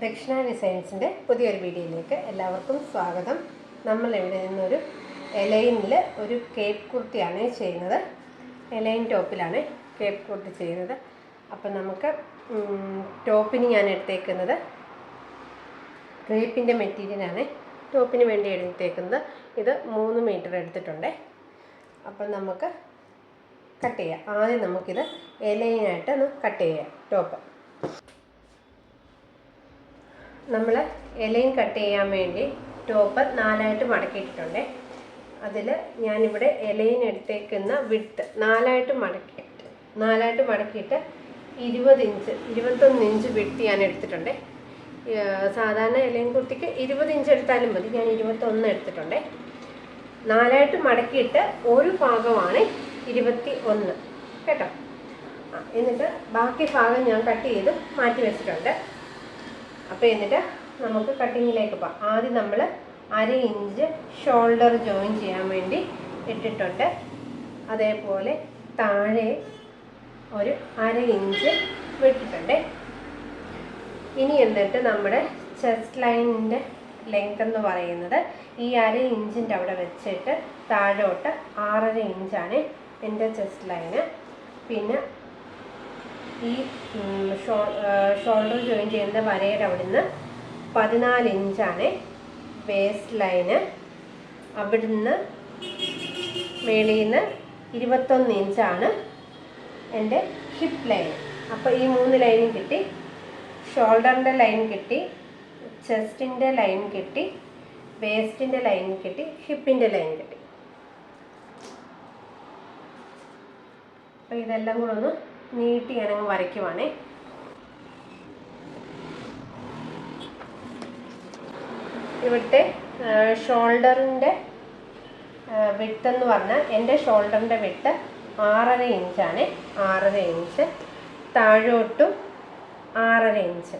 ദക്ഷിണ ഡിസൈൻസിന്റെ പുതിയൊരു വീഡിയോയിലേക്ക് എല്ലാവർക്കും സ്വാഗതം. നമ്മൾ ഇവിടെ നിന്നൊരു എലൈനിൽ ഒരു കേപ്പ് കുർത്തിയാണ് ചെയ്യുന്നത്. എലൈൻ ടോപ്പിലാണ് കേപ്പ് കുർത്തി ചെയ്യുന്നത്. അപ്പം നമുക്ക് ടോപ്പിന് ഞാൻ എടുത്തേക്കുന്നത് ക്രേപ്പിന്റെ മെറ്റീരിയലാണ് ടോപ്പിന് വേണ്ടി എടുത്തേക്കുന്നത് ഇത് മൂന്ന് മീറ്റർ എടുത്തിട്ടുണ്ട്. അപ്പം നമുക്ക് കട്ട് ചെയ്യാം. ആദ്യം നമുക്കിത് എലൈനായിട്ട് ഒന്ന് കട്ട് ചെയ്യാം ടോപ്പ്. നമ്മൾ ഇലയും കട്ട് ചെയ്യാൻ വേണ്ടി ടോപ്പ് നാലായിട്ട് മടക്കിയിട്ടുണ്ട് അതിൽ ഞാനിവിടെ ഇലയും എടുത്തേക്കുന്ന വിട്ട് നാലായിട്ട് മടക്കിയിട്ട് നാലായിട്ട് മടക്കിയിട്ട് ഇരുപത് ഇഞ്ച് ഇരുപത്തൊന്ന് ഇഞ്ച് വിട്ട് ഞാൻ എടുത്തിട്ടുണ്ട്. സാധാരണ ഇലയും കുർത്തിക്ക് ഇരുപത് ഇഞ്ച് എടുത്താലും മതി. ഞാൻ ഇരുപത്തൊന്ന് എടുത്തിട്ടുണ്ട്. നാലായിട്ട് മടക്കിയിട്ട് ഒരു ഭാഗമാണ് ഇരുപത്തി ഒന്ന് കേട്ടോ എന്നിട്ട് ബാക്കി ഭാഗം ഞാൻ കട്ട് ചെയ്ത് മാറ്റി വെച്ചിട്ടുണ്ട്. അപ്പോൾ എന്നിട്ട് നമുക്ക് കട്ടിങ്ങിലേക്ക് പോകാം ആദ്യം നമ്മൾ അര ഇഞ്ച് ഷോൾഡർ ജോയിൻ ചെയ്യാൻ വേണ്ടി ഇട്ടിട്ടുണ്ട്. അതേപോലെ താഴെ ഒരു അര ഇഞ്ച് വിട്ടിട്ടുണ്ട്. ഇനി എന്നിട്ട് നമ്മുടെ ചെസ്റ്റ് ലൈനിന്റെ ലെങ്ത് എന്ന് പറയുന്നത് ഈ അര ഇഞ്ചിന്റെ അവിടെ വെച്ചിട്ട് താഴോട്ട് ആറര ഇഞ്ചാണ് എന്റെ ചെസ്റ്റ് ലൈന് പിന്നെ ഈ ഷോൾഡർ ജോയിൻ ചെയ്യുന്ന വരയുടെ അവിടുന്ന് പതിനാല് ഇഞ്ചാണ് വേസ്റ്റ് ലൈന് അവിടുന്ന് മേളിൽ നിന്ന് ഇരുപത്തൊന്ന് ഇഞ്ചാണ് എന്റെ ഹിപ്പ് ലൈൻ അപ്പോൾ ഈ മൂന്ന് ലൈനും കിട്ടി ഷോൾഡറിന്റെ ലൈൻ കിട്ടി ചെസ്റ്റിന്റെ ലൈൻ കിട്ടി വേസ്റ്റിന്റെ ലൈൻ കിട്ടി ഹിപ്പിന്റെ ലൈൻ കിട്ടി. അപ്പോൾ ഇതെല്ലാം കൂടെ ഒന്ന് നീട്ടി ഞാനങ്ങ് വരയ്ക്കുവാണേ. ഇവിടുത്തെ ഷോൾഡറിന്റെ വിട്ട് എന്ന് പറഞ്ഞാൽ എന്റെ ഷോൾഡറിന്റെ വിട്ട് ആറര ഇഞ്ചാണ്. ആറര ഇഞ്ച്. താഴോട്ടും ആറര ഇഞ്ച്.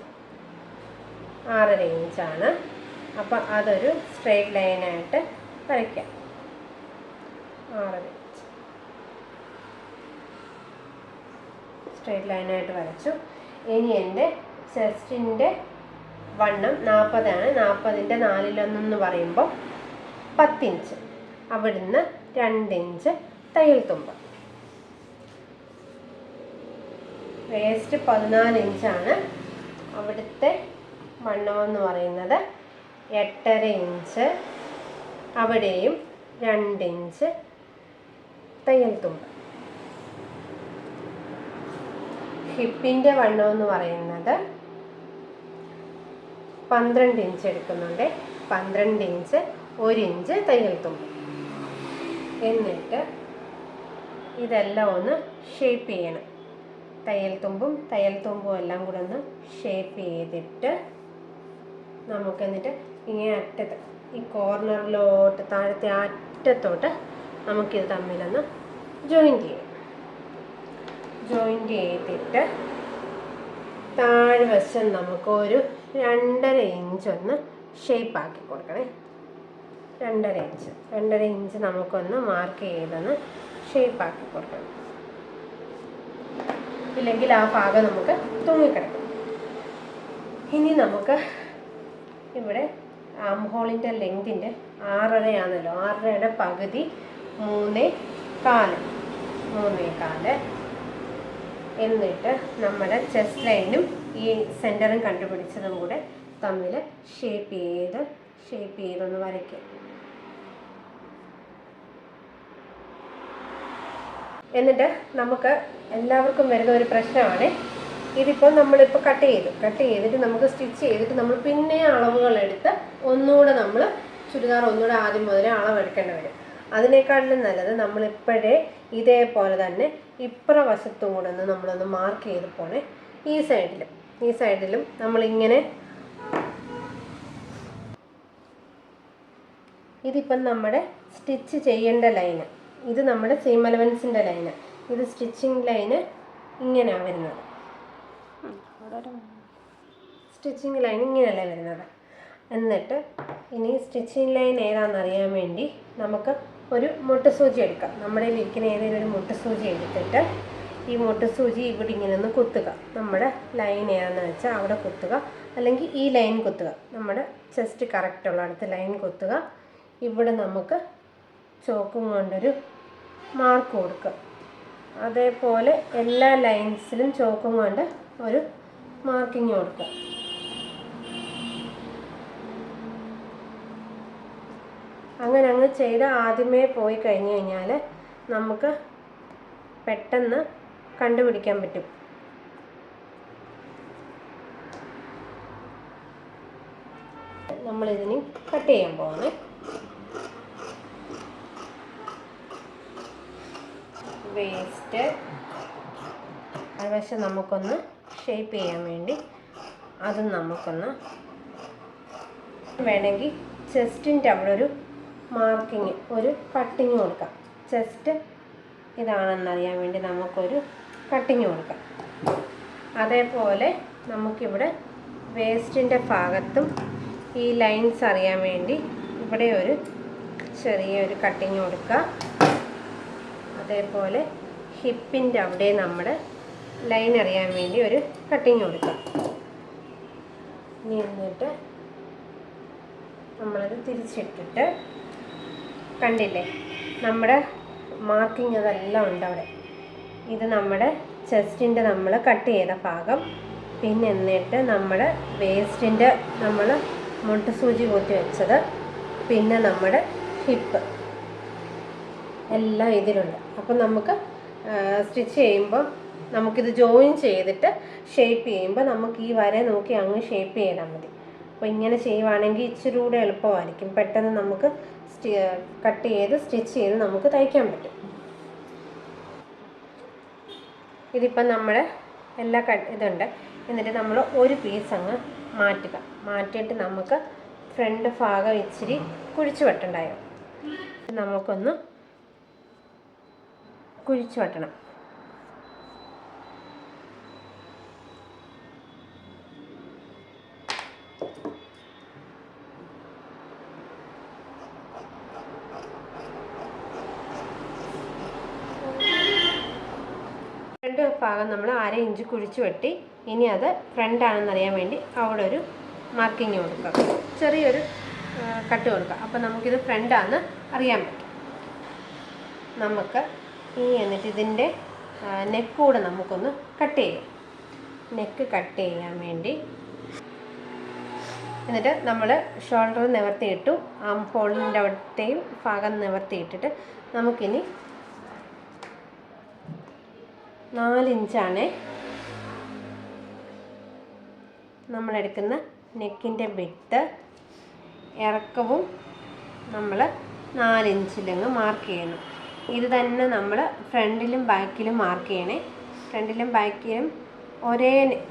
ആറര ഇഞ്ചാണ്. അപ്പം അതൊരു സ്ട്രെയിറ്റ് ലൈനായിട്ട് വരയ്ക്കാം. ആറര ഇഞ്ച് സ്ട്രെയിറ്റ് ലൈനായിട്ട് വരച്ചു. ഇനി എന്റെ ചെസ്റ്റിന്റെ വണ്ണം നാൽപ്പതാണ്. നാൽപ്പതിന്റെ നാലിലൊന്നെന്ന് പറയുമ്പോൾ പത്തിഞ്ച്. അവിടുന്ന് രണ്ടിഞ്ച് തയ്യൽ തുമ്പ്. വേസ്റ്റ് പതിനാല് ഇഞ്ചാണ് അവിടുത്തെ വണ്ണമെന്ന് പറയുന്നത് എട്ടര ഇഞ്ച് അവിടെയും രണ്ടിഞ്ച് തയ്യൽ തുമ്പ്. ഹിപ്പിന്റെ വണ്ണം എന്ന് പറയുന്നത് പന്ത്രണ്ട് ഇഞ്ച് എടുക്കുന്നുണ്ട്. പന്ത്രണ്ട് ഇഞ്ച് ഒരു ഇഞ്ച് തയ്യൽ തുമ്പ് എന്നിട്ട് ഇതെല്ലാം ഒന്ന് ഷേപ്പ് ചെയ്യണം. തയ്യൽ തുമ്പും തയ്യൽ തുമ്പും എല്ലാം കൂടെ ഒന്ന് ഷേപ്പ് ചെയ്തിട്ട് നമുക്ക് എന്നിട്ട് ഇങ്ങനെ അറ്റത്ത് ഈ കോർണറിലോട്ട് താഴത്തെ അറ്റത്തോട്ട് നമുക്കിത് തമ്മിലൊന്ന് ജോയിൻ ചെയ്യാം. ജോയിന്റ് ചെയ്തിട്ട് താഴ്വശം നമുക്ക് ഒരു രണ്ടര ഇഞ്ച് ഒന്ന് ഷേപ്പ് ആക്കി കൊടുക്കണേ. രണ്ടര ഇഞ്ച് രണ്ടര ഇഞ്ച് നമുക്കൊന്ന് മാർക്ക് ചെയ്തൊന്ന് ഷേപ്പ് ആക്കി കൊടുക്കണം. ഇല്ലെങ്കിൽ ആ ഭാഗം നമുക്ക് തൂങ്ങിക്കിടക്കും. ഇനി നമുക്ക് ഇവിടെ ആം ഹോളിന്റെ ലെങ്തിന്റെ ആറരയാണല്ലോ. ആറരയുടെ പകുതി മൂന്നേ കാൽ. മൂന്നേ കാൽ. എന്നിട്ട് നമ്മുടെ ചെസ്റ്റ് ലൈനും ഈ സെന്ററും കണ്ടുപിടിച്ചതും കൂടെ തമ്മിൽ ഷേപ്പ് ചെയ്ത് ഷേപ്പ് ചെയ്തൊന്ന് വരയ്ക്കുക എന്നിട്ട് നമുക്ക് എല്ലാവർക്കും വരുന്ന ഒരു പ്രശ്നമാണ്. ഇതിപ്പോൾ നമ്മളിപ്പോൾ കട്ട് ചെയ്തു. കട്ട് ചെയ്തിട്ട് നമുക്ക് സ്റ്റിച്ച് ചെയ്തിട്ട് നമ്മൾ പിന്നെ അളവുകൾ എടുത്ത് ഒന്നുകൂടെ നമ്മൾ ചുരിദാർ ഒന്നുകൂടെ ആദ്യം മുതലേ അളവെടുക്കേണ്ടി വരും. അതിനേക്കാട്ടിലും നല്ലത് നമ്മളിപ്പോഴേ ഇതേപോലെ തന്നെ ഇപ്പുറ വശത്തും കൂടെ ഒന്ന് നമ്മളൊന്ന് മാർക്ക് ചെയ്ത് പോണേ. ഈ സൈഡിലും ഈ സൈഡിലും നമ്മളിങ്ങനെ ഇതിപ്പം നമ്മുടെ സ്റ്റിച്ച് ചെയ്യേണ്ട ലൈന് ഇത് നമ്മുടെ സീം അലവൻസിന്റെ ലൈന് ഇത് സ്റ്റിച്ചിങ് ലൈന് ഇങ്ങനെയാണ് വരുന്നത്. സ്റ്റിച്ചിങ് ലൈൻ ഇങ്ങനെയല്ലേ വരുന്നത്. എന്നിട്ട് ഇനി സ്റ്റിച്ചിങ് ലൈൻ ഏതാണെന്ന് അറിയാൻ വേണ്ടി നമുക്ക് ഒരു മുട്ട സൂചി എടുക്കാം. നമ്മുടെ ലിക്കിന് ഏതെങ്കിലും ഒരു മുട്ടുസൂചി എടുത്തിട്ട് ഈ മുട്ട സൂചി ഇവിടെ ഇങ്ങനെ ഒന്ന് കുത്തുക. നമ്മുടെ ലൈൻ ഏതാണെന്ന് വെച്ചാൽ അവിടെ കുത്തുക. അല്ലെങ്കിൽ ഈ ലൈൻ കുത്തുക. നമ്മുടെ ചെസ്റ്റ് കറക്റ്റ് ഉള്ളിടത്ത് ലൈൻ കുത്തുക. ഇവിടെ നമുക്ക് ചോക്കും കൊണ്ടൊരു മാർക്ക് കൊടുക്കുക. അതേപോലെ എല്ലാ ലൈൻസിലും ചോക്കും കൊണ്ട് ഒരു മാർക്കിങ് കൊടുക്കുക. അങ്ങനെ അങ്ങ് ചെയ്ത് ആദ്യമേ പോയി കഴിഞ്ഞു കഴിഞ്ഞാൽ നമുക്ക് പെട്ടെന്ന് കണ്ടുപിടിക്കാൻ പറ്റും. നമ്മളിതിന് കട്ട് ചെയ്യാൻ പോകണേ വേസ്റ്റ് പക്ഷെ നമുക്കൊന്ന് ഷേപ്പ് ചെയ്യാൻ വേണ്ടി അതും നമുക്കൊന്ന് വേണമെങ്കിൽ ചെസ്റ്റിന്റെ അവിടെ ഒരു മാർക്കിങ് ഒരു കട്ടിങ് കൊടുക്കാം. ചെസ്റ്റ് ഇതാണെന്നറിയാൻ വേണ്ടി നമുക്കൊരു കട്ടിങ് കൊടുക്കാം. അതേപോലെ നമുക്കിവിടെ വേസ്റ്റിന്റെ ഭാഗത്തും ഈ ലൈൻസ് അറിയാൻ വേണ്ടി ഇവിടെ ഒരു ചെറിയൊരു കട്ടിങ് കൊടുക്കാം അതേപോലെ ഹിപ്പിന്റെ അവിടെ നമ്മൾ ലൈൻ അറിയാൻ വേണ്ടി ഒരു കട്ടിങ് കൊടുക്കാം. ഇനി എന്നിട്ട് നമ്മളത് തിരിച്ചിട്ടിട്ട് കണ്ടില്ലേ? നമ്മുടെ മാർക്കിംഗ് അതെല്ലാം ഉണ്ട് അവിടെ. ഇത് നമ്മുടെ ചെസ്റ്റിന്റെ നമ്മൾ കട്ട് ചെയ്ത ഭാഗം. പിന്നെ എന്നിട്ട് നമ്മുടെ വേസ്റ്റിന്റെ നമ്മൾ മുട്ടുസൂചി കൂട്ടി വെച്ചത്. പിന്നെ നമ്മുടെ ഹിപ്പ് എല്ലാം ഇതിലുണ്ട്. അപ്പം നമുക്ക് സ്റ്റിച്ച് ചെയ്യുമ്പോൾ നമുക്കിത് ജോയിൻ ചെയ്തിട്ട് ഷേപ്പ് ചെയ്യുമ്പോൾ നമുക്ക് ഈ വര നോക്കി അങ്ങ് ഷേപ്പ് ചെയ്താൽ മതി. അപ്പോൾ ഇങ്ങനെ ചെയ്യുവാണെങ്കിൽ ഇച്ചിരി കൂടെ എളുപ്പമായിരിക്കും. പെട്ടെന്ന് നമുക്ക് കട്ട് ചെയ്ത് സ്റ്റിച്ച് ചെയ്ത് നമുക്ക് തയ്ക്കാൻ പറ്റും. ഇതിപ്പം നമ്മൾ എല്ലാ ക ഇതുണ്ട്. എന്നിട്ട് നമ്മൾ ഒരു പീസ് അങ്ങ് മാറ്റുക. മാറ്റിയിട്ട് നമുക്ക് ഫ്രണ്ട് ഭാഗം ഇച്ചിരി കുഴിച്ചു വെട്ടണ്ടായോ? നമുക്കൊന്ന് കുഴിച്ചു വെട്ടണം ഫ്രണ്ട് ഭാഗം നമ്മൾ അര ഇഞ്ച് കുഴിച്ച് വെട്ടി. ഇനി അത് ഫ്രണ്ട് ആണെന്ന് അറിയാൻ വേണ്ടി അവിടെ ഒരു മാർക്കിങ് കൊടുക്കുക ചെറിയൊരു കട്ട് കൊടുക്കുക അപ്പോൾ നമുക്കിത് ഫ്രണ്ടാന്ന് അറിയാൻ പറ്റും. നമുക്ക് ഈ എന്നിട്ട് ഇതിന്റെ നെക്ക് കൂടെ നമുക്കൊന്ന് കട്ട് ചെയ്യാം. നെക്ക് കട്ട് ചെയ്യാൻ വേണ്ടി. എന്നിട്ട് നമ്മൾ ഷോൾഡർ നിവർത്തിയിട്ടു ആം ഹോളിന്റെ അവിടത്തെയും ഭാഗം നിവർത്തിയിട്ടിട്ട് നമുക്കിനി നാലിഞ്ചാണ് നമ്മളെടുക്കുന്ന നെക്കിന്റെ വിട്ട് ഇറക്കവും നമ്മൾ നാലിഞ്ചിലങ്ങ് മാർക്ക് ചെയ്യണം. ഇത് തന്നെ നമ്മൾ ഫ്രണ്ടിലും ബാക്കിലും മാർക്ക് ചെയ്യണേ. ഫ്രണ്ടിലും ബാക്കിലും ഒരേ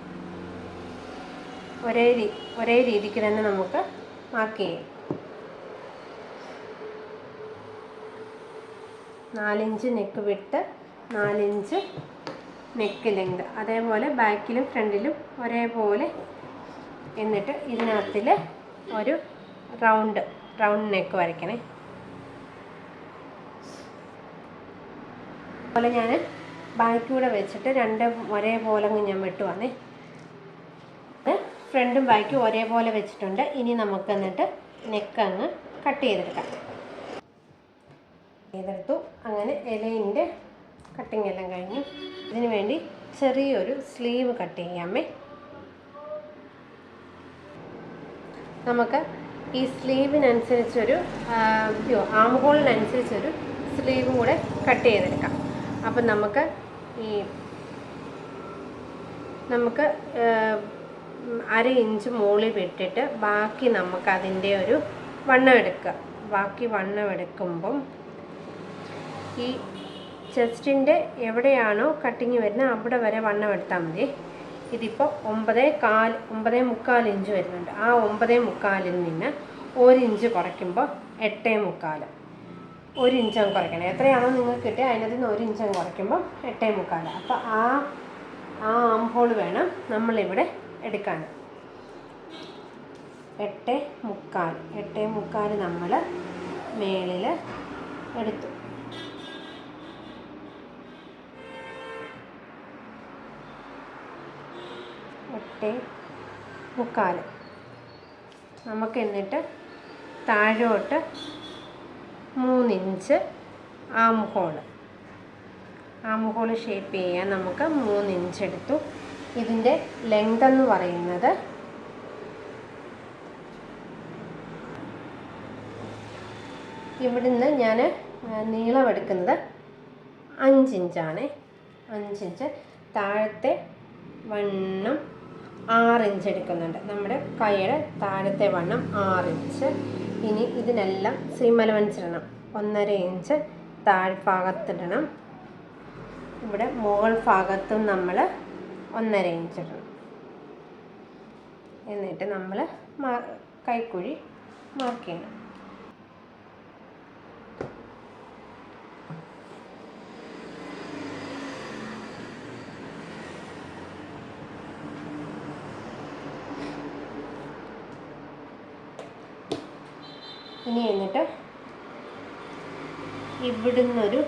ഒരേ ഒരേ രീതിക്ക് തന്നെ നമുക്ക് മാർക്ക് ചെയ്യാം. നാലിഞ്ച് നെക്ക് വിട്ട് നാലിഞ്ച് നെക്ക് ലെങ്ത് അതേപോലെ ബാക്കിലും ഫ്രണ്ടിലും ഒരേപോലെ എന്നിട്ട് ഇതിനകത്തിൽ ഒരു റൗണ്ട് റൗണ്ട് നെക്ക് വരയ്ക്കണേ. അതുപോലെ ഞാൻ ബാക്കിലൂടെ വെച്ചിട്ട് രണ്ട് ഒരേപോലെ ഞാൻ വെട്ടുവാണേ. ഫ്രണ്ടും ബാക്കും ഒരേപോലെ വെച്ചിട്ടുണ്ട്. ഇനി നമുക്ക് എന്നിട്ട് നെക്ക് അങ്ങ് കട്ട് ചെയ്തെടുക്കാം. ചെയ്തെടുത്തു. അങ്ങനെ ഇലയിന്റെ കട്ടിങ് എല്ലാം കഴിഞ്ഞു ഇതിന് വേണ്ടി ചെറിയൊരു സ്ലീവ് കട്ട് ചെയ്യാമേ നമുക്ക് ഈ സ്ലീവിനനുസരിച്ചൊരു ആം ഹോളിനനുസരിച്ചൊരു സ്ലീവും കൂടെ കട്ട് ചെയ്തെടുക്കാം. അപ്പം നമുക്ക് ഈ നമുക്ക് അര ഇഞ്ച് മുകളിൽ വിട്ടിട്ട് ബാക്കി നമുക്ക് അതിന്റെ ഒരു വണ്ണം എടുക്കുക ബാക്കി വണ്ണം എടുക്കുമ്പം ഈ ചെസ്റ്റിന്റെ എവിടെയാണോ കട്ടിങ് വരുന്നത് അവിടെ വരെ വണ്ണം എടുത്താൽ മതി. ഇതിപ്പോൾ ഒമ്പത് കാൽ ഒമ്പതേ മുക്കാൽ ഇഞ്ച് വരുന്നുണ്ട്. ആ ഒമ്പതേ മുക്കാലിൽ നിന്ന് ഒരു ഇഞ്ച് കുറയ്ക്കുമ്പോൾ എട്ടേ മുക്കാൽ. ഒരു ഇഞ്ചം കുറയ്ക്കണം. എത്രയാണോ നിങ്ങൾക്ക് കിട്ടിയത് അതിനകത്ത് നിന്ന് ഒരു ഇഞ്ചം കുറയ്ക്കുമ്പോൾ എട്ടേ മുക്കാൽ. അപ്പോൾ ആ ആ ആംഹോൾ വേണം നമ്മളിവിടെ എടുക്കാൻ. എട്ട് മുക്കാൽ. എട്ടേ മുക്കാൽ നമ്മൾ മേളിൽ എടുത്തു. എട്ട് മുക്കാൽ. നമുക്ക് എന്നിട്ട് താഴോട്ട് മൂന്നിഞ്ച് ആം ഹോൾ ഷേപ്പ് ചെയ്യാൻ നമുക്ക് മൂന്നിഞ്ച് എടുത്തു. ഇതിന്റെ ലെങ്ത് എന്ന് പറയുന്നത് ഇവിടുന്ന് ഞാൻ നീളം എടുക്കുന്നത് അഞ്ചിഞ്ചാണ്. അഞ്ചിഞ്ച്. താഴത്തെ വണ്ണം ആറ് ഇഞ്ച് എടുക്കുന്നുണ്ട്. നമ്മുടെ കൈയുടെ താഴത്തെ വണ്ണം ആറ് ഇഞ്ച് ഇനി ഇതിനെല്ലാം ശ്രീമല വലിച്ചിടണം ഒന്നര ഇഞ്ച് താഴ്ഭാഗത്തിടണം. ഇവിടെ മുകൾ ഭാഗത്തും നമ്മൾ ഒന്നര ഇഞ്ച് ഇടണം. എന്നിട്ട് നമ്മൾ കൈക്കുഴി മാർക്ക് ചെയ്യണം. ഇനി എന്നിട്ട് ഇവിടുന്നൊരു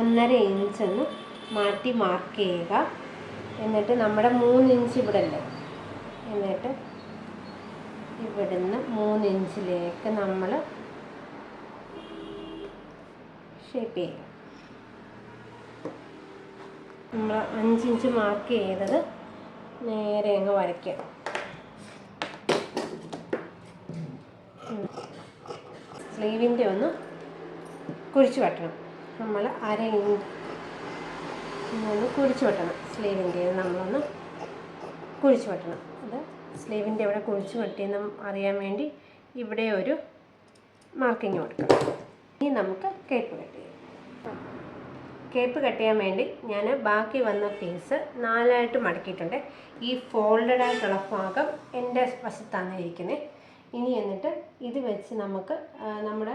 ഒന്നര ഇഞ്ചൊന്ന് മാറ്റി മാർക്ക് ചെയ്യുക. എന്നിട്ട് നമ്മുടെ മൂന്ന് ഇഞ്ച് ഇവിടെ അല്ലേ എന്നിട്ട് ഇവിടുന്ന് മൂന്ന് ഇഞ്ചിലേക്ക് നമ്മൾ ഷേപ്പ് ചെയ്യുക. നമ്മൾ അഞ്ചിഞ്ച് മാർക്ക് ചെയ്തത് നേരെ അങ്ങ് വരയ്ക്കുക. സ്ലീവിന്റെ ഒന്ന് കുഴിച്ചു വെട്ടണം. നമ്മൾ അര ഇഞ്ച് ഒന്ന് കുഴിച്ച് വെട്ടണം. സ്ലീവിന്റെ നമ്മളൊന്ന് കുഴിച്ചു വെട്ടണം. അത് സ്ലീവിന്റെ ഇവിടെ കുഴിച്ചു വെട്ടിയെന്ന് അറിയാൻ വേണ്ടി ഇവിടെ ഒരു മാർക്കിങ് കൊടുക്കണം ഇനി നമുക്ക് കേപ്പ് കട്ട് ചെയ്യാം. കേപ്പ് കട്ട് ചെയ്യാൻ വേണ്ടി ഞാൻ ബാക്കി വന്ന പീസ് നാലായിട്ട് മടക്കിയിട്ടുണ്ട്. ഈ ഫോൾഡഡ് ആയിട്ടുള്ള ഭാഗം എന്റെ വശത്താണ് ഇരിക്കുന്നത് ഇനി എന്നിട്ട് ഇത് വെച്ച് നമുക്ക് നമ്മുടെ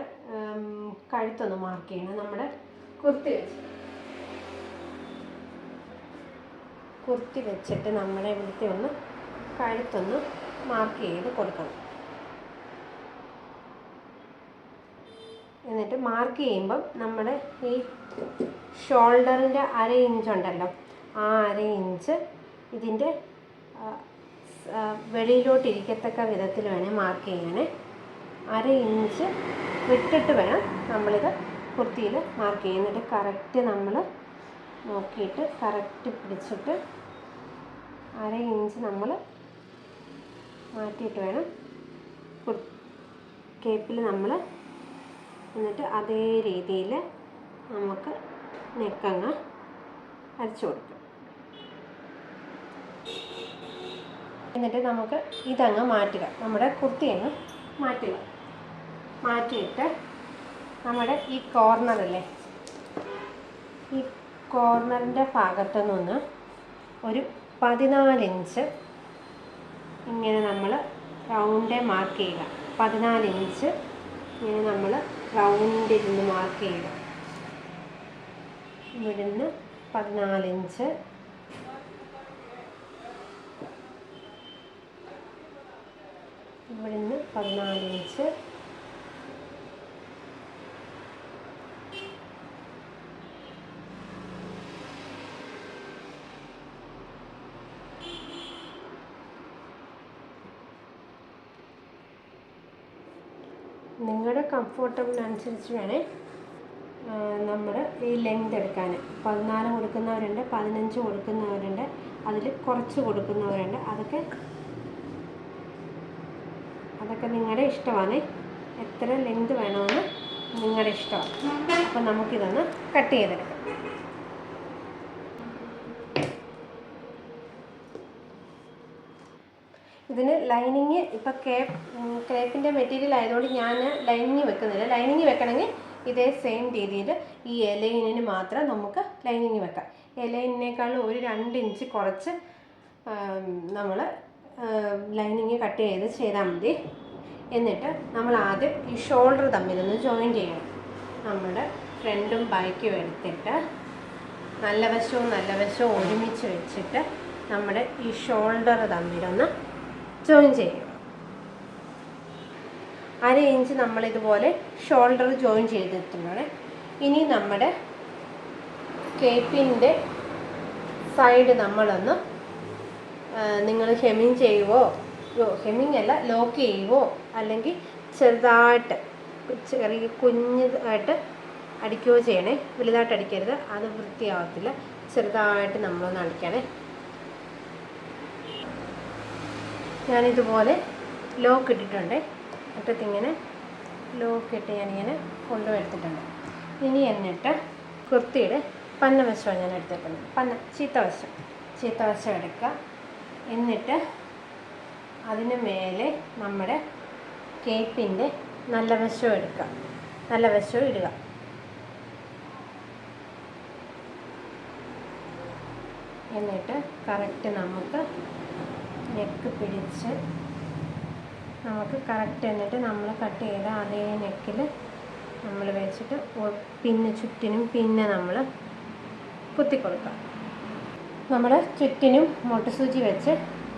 കഴുത്തൊന്ന് മാർക്ക് ചെയ്യണം. നമ്മുടെ കുർത്തി വെച്ച്. കുർത്തി വെച്ചിട്ട് നമ്മുടെ ഇവിടുത്തെ ഒന്ന് കഴുത്തൊന്ന് മാർക്ക് ചെയ്ത് കൊടുക്കണം. എന്നിട്ട് മാർക്ക് ചെയ്യുമ്പം നമ്മുടെ ഈ ഷോൾഡറിന്റെ അര ഇഞ്ച് ഉണ്ടല്ലോ ആ അര ഇഞ്ച് ഇതിന്റെ വെളിയിലോട്ട് ഇരിക്കത്തക്ക വിധത്തിൽ വേണേൽ മാർക്ക് ചെയ്യാൻ അര ഇഞ്ച് വിട്ടിട്ട് വേണം നമ്മളിത് കുർത്തിയിൽ മാർക്ക് ചെയ്യാൻ. എന്നിട്ട് കറക്റ്റ് നമ്മൾ നോക്കിയിട്ട് കറക്റ്റ് പിടിച്ചിട്ട് അര ഇഞ്ച് നമ്മൾ മാറ്റിയിട്ട് വേണം കേപ്പിൽ നമ്മൾ എന്നിട്ട് അതേ രീതിയിൽ നമുക്ക് നെക്കങ്ങ് അരച്ചു കൊടുക്കും. എന്നിട്ട് നമുക്ക് ഇതങ്ങ് മാറ്റുക. നമ്മുടെ കുർത്തി അങ്ങ് മാറ്റുക. മാറ്റിയിട്ട് നമ്മുടെ ഈ കോർണറല്ലേ ഈ കോർണറിന്റെ ഭാഗത്തു നിന്ന് ഒരു പതിനാല് ഇഞ്ച് ഇങ്ങനെ നമ്മൾ റൗണ്ട് മാർക്ക് ചെയ്യുക. പതിനാല് ഇഞ്ച് ഇങ്ങനെ നമ്മൾ റൗണ്ടിൽ നിന്ന് മാർക്ക് ചെയ്യുക. ഇവിടുന്ന് പതിനാല് ഇഞ്ച് നിന്ന് പതിനാല് ഇഞ്ച്. നിങ്ങളുടെ കംഫോർട്ടബിളിനനുസരിച്ച് വേണേ നമ്മൾ ഈ ലെങ്ത് എടുക്കാൻ പതിനാല് കൊടുക്കുന്നവരുണ്ട് പതിനഞ്ച് കൊടുക്കുന്നവരുണ്ട് അതിൽ കുറച്ച് കൊടുക്കുന്നവരുണ്ട്. അതൊക്കെ അതൊക്കെ നിങ്ങളുടെ ഇഷ്ടമാണ്. എത്ര ലെങ്ത് വേണമെന്ന് നിങ്ങളുടെ ഇഷ്ടമാണ്. അപ്പം നമുക്കിതൊന്ന് കട്ട് ചെയ്തെടുക്കാം. ഇതിന് ലൈനിങ് ഇപ്പം കേപ്പ് ക്രേപ്പിന്റെ മെറ്റീരിയൽ ആയതുകൊണ്ട് ഞാൻ ലൈനിങ് വെക്കുന്നില്ല. ലൈനിങ് വെക്കണമെങ്കിൽ ഇതേ സെയിം രീതിയിൽ ഈ എലൈനിന് മാത്രം നമുക്ക് ലൈനിങ് വെക്കാം. എലൈനിനേക്കാളും ഒരു രണ്ട് ഇഞ്ച് കുറച്ച് നമ്മൾ ലൈനിങ് കട്ട് ചെയ്ത് ചെയ്താൽ മതി. എന്നിട്ട് നമ്മൾ ആദ്യം ഈ ഷോൾഡർ തമ്മിലൊന്ന് ജോയിൻ ചെയ്യണം. നമ്മുടെ ഫ്രണ്ടും ബാക്കും എടുത്തിട്ട് നല്ല വശവും നല്ല വശവും ഒരുമിച്ച് വെച്ചിട്ട് നമ്മുടെ ഈ ഷോൾഡർ തമ്മിലൊന്ന് ജോയിൻ ചെയ്യണം. അര ഇഞ്ച് നമ്മളിതുപോലെ ഷോൾഡർ ജോയിൻ ചെയ്തിട്ടുണ്ട്. ഇനി നമ്മുടെ കേപ്പിന്റെ സൈഡ് നമ്മളൊന്ന് നിങ്ങൾ ഹെമ്മിങ് ചെയ്യുവോ? ഹെമ്മിങ് അല്ല ലോക്ക് ചെയ്യുവോ? അല്ലെങ്കിൽ ചെറുതായിട്ട് ചെറിയ കുഞ്ഞതായിട്ട് അടിക്കുകയോ ചെയ്യണേ. വലുതായിട്ട് അടിക്കരുത്. അത് വൃത്തിയാവത്തില്ല. ചെറുതായിട്ട് നമ്മളൊന്ന് അടിക്കണേ. ഞാനിതുപോലെ ലോക്ക് ഇട്ടിട്ടുണ്ട് അറ്റത്തിങ്ങനെ ലോക്ക് ഇട്ട് ഞാനിങ്ങനെ കൊണ്ടുവരുത്തിട്ടുണ്ട്. ഇനി എന്നിട്ട് കുർത്തിയുടെ പന്ന വശമാണ് ഞാൻ എടുത്തിട്ടുണ്ട് പന്ന ചീത്ത വശം. ചീത്ത വശം എടുക്കുക. എന്നിട്ട് അതിന് മേലെ നമ്മുടെ കേപ്പിന്റെ നല്ല വശവും എടുക്കുക. നല്ല വശവും ഇടുക. എന്നിട്ട് കറക്റ്റ് നമുക്ക് നെക്ക് പിടിച്ച് നമുക്ക് കറക്റ്റ് എന്നിട്ട് നമ്മൾ കട്ട് ചെയ്ത അതേ നെക്കിൽ നമ്മൾ വെച്ചിട്ട് പിന്നെ ചുറ്റിനും പിന്നെ നമ്മൾ കുത്തിക്കൊടുക്കുക. നമ്മൾ ചുറ്റിനും മുട്ടുസൂചി വെച്ച്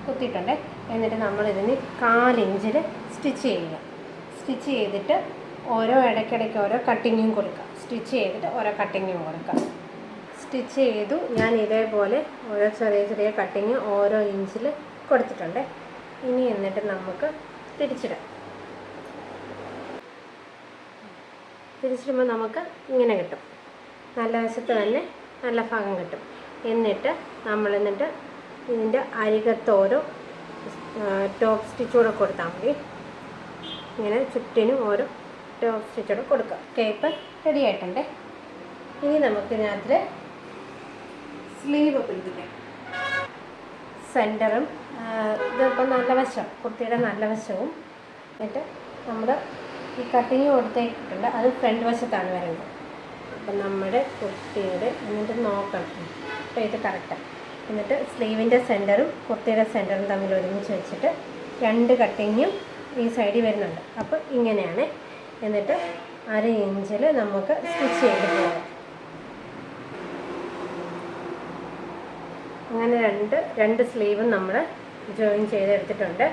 കുത്തിയിട്ടുണ്ട്. എന്നിട്ട് നമ്മളിതിന് കാലിഞ്ചിൽ സ്റ്റിച്ച് ചെയ്യുക. സ്റ്റിച്ച് ചെയ്തിട്ട് ഓരോ ഇടയ്ക്കിടയ്ക്ക് ഓരോ കട്ടിങ്ങും കൊടുക്കുക. സ്റ്റിച്ച് ചെയ്തിട്ട് ഓരോ കട്ടിങ്ങും കൊടുക്കുക. സ്റ്റിച്ച് ചെയ്തു. ഞാൻ ഇതേപോലെ ഓരോ ചെറിയ ചെറിയ കട്ടിങ് ഓരോ ഇഞ്ചിൽ കൊടുത്തിട്ടുണ്ട്. ഇനി എന്നിട്ട് നമുക്ക് തിരിച്ചിടാം. തിരിച്ചിടുമ്പോൾ നമുക്ക് ഇങ്ങനെ കിട്ടും. നല്ല വശത്ത് തന്നെ നല്ല ഭാഗം കിട്ടും. എന്നിട്ട് നമ്മൾ എന്നിട്ട് ഇതിന്റെ അരികത്തോരോ ടോപ്പ് സ്റ്റിച്ച് കൂടെ കൊടുത്താൽ മതി. ഇങ്ങനെ ചുറ്റിനും ഓരോ ടോ സ്റ്റിച്ച് കൊടുക്കാം. കൊടുക്കുക കേപ്പ് റെഡി ആയിട്ടുണ്ട്. ഇനി നമുക്ക് ഇതിനകത്ത് സ്ലീവ് പിടിപ്പിക്കാം സെന്ററും ഇതിപ്പോൾ നല്ല വശം കുർത്തിയുടെ നല്ല വശവും. എന്നിട്ട് നമ്മൾ ഈ കട്ടിങ് കൊടുത്തേക്കിട്ടുണ്ട് അത് ഫ്രണ്ട് വശത്താണ് വരുന്നത്. അപ്പം നമ്മുടെ കുർത്തിയുടെ എന്നിട്ട് നോക്കണം. അപ്പോൾ ഇത് കറക്റ്റാണ് എന്നിട്ട് സ്ലീവിന്റെ സെന്ററും കുർത്തിയുടെ സെന്ററും തമ്മിൽ ഒരുമിച്ച് വെച്ചിട്ട് രണ്ട് കട്ടിങ്ങും ഈ സൈഡിൽ വരുന്നുണ്ട്. അപ്പോൾ ഇങ്ങനെയാണ്. എന്നിട്ട് അര ഇഞ്ചിൽ നമുക്ക് സ്റ്റിച്ച് ചെയ്ത് പോകാം അങ്ങനെ രണ്ട് രണ്ട് സ്ലീവും നമ്മൾ ജോയിൻ ചെയ്തെടുത്തിട്ടുണ്ട്.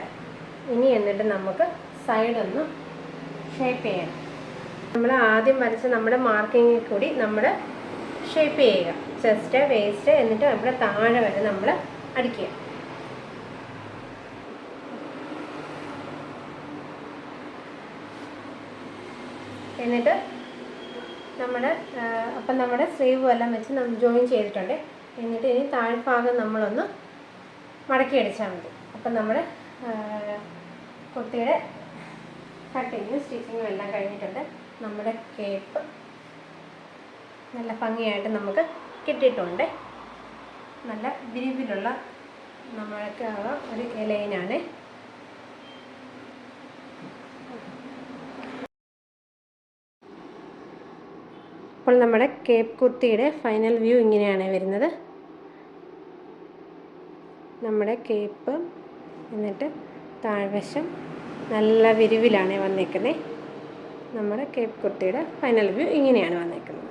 ഇനി എന്നിട്ട് നമുക്ക് സൈഡൊന്ന് ഷേപ്പ് ചെയ്യണം നമ്മൾ ആദ്യം വരച്ച നമ്മുടെ മാർക്കിങ്ങിൽ കൂടി നമ്മൾ ഷേപ്പ് ചെയ്യുക. ചെസ്റ്റ് വേസ്റ്റ് എന്നിട്ട് നമ്മുടെ താഴെ വരെ നമ്മൾ അടിക്കുക. എന്നിട്ട് നമ്മുടെ അപ്പം നമ്മുടെ സ്ലീവ് എല്ലാം വെച്ച് നമ്മൾ ജോയിൻ ചെയ്തിട്ടുണ്ട്. എന്നിട്ട് ഇനി താഴ്ഭാഗം നമ്മളൊന്ന് മടക്കി അടിച്ചാൽ മതി. അപ്പം നമ്മുടെ കുട്ടിയുടെ കട്ടിങ്ങും സ്റ്റിച്ചിങ്ങും എല്ലാം കഴിഞ്ഞിട്ടുണ്ട്. നമ്മുടെ കേപ്പ് നല്ല ഭംഗിയായിട്ട് നമുക്ക് കിട്ടിയിട്ടുണ്ട്. നല്ല വിരിവിലുള്ള നമ്മൾക്ക് ഒരു ഇലയിനാണ്. അപ്പോൾ നമ്മുടെ കേപ്പ് കുർത്തിയുടെ ഫൈനൽ വ്യൂ ഇങ്ങനെയാണ് വരുന്നത്. നമ്മുടെ കേപ്പ് എന്നിട്ട് താഴ്വശം നല്ല വിരിവിലാണ് വന്നേക്കുന്നത് നമ്മുടെ കേപ്പ് കുർത്തിയുടെ ഫൈനൽ വ്യൂ ഇങ്ങനെയാണ് വന്നേക്കുന്നത്.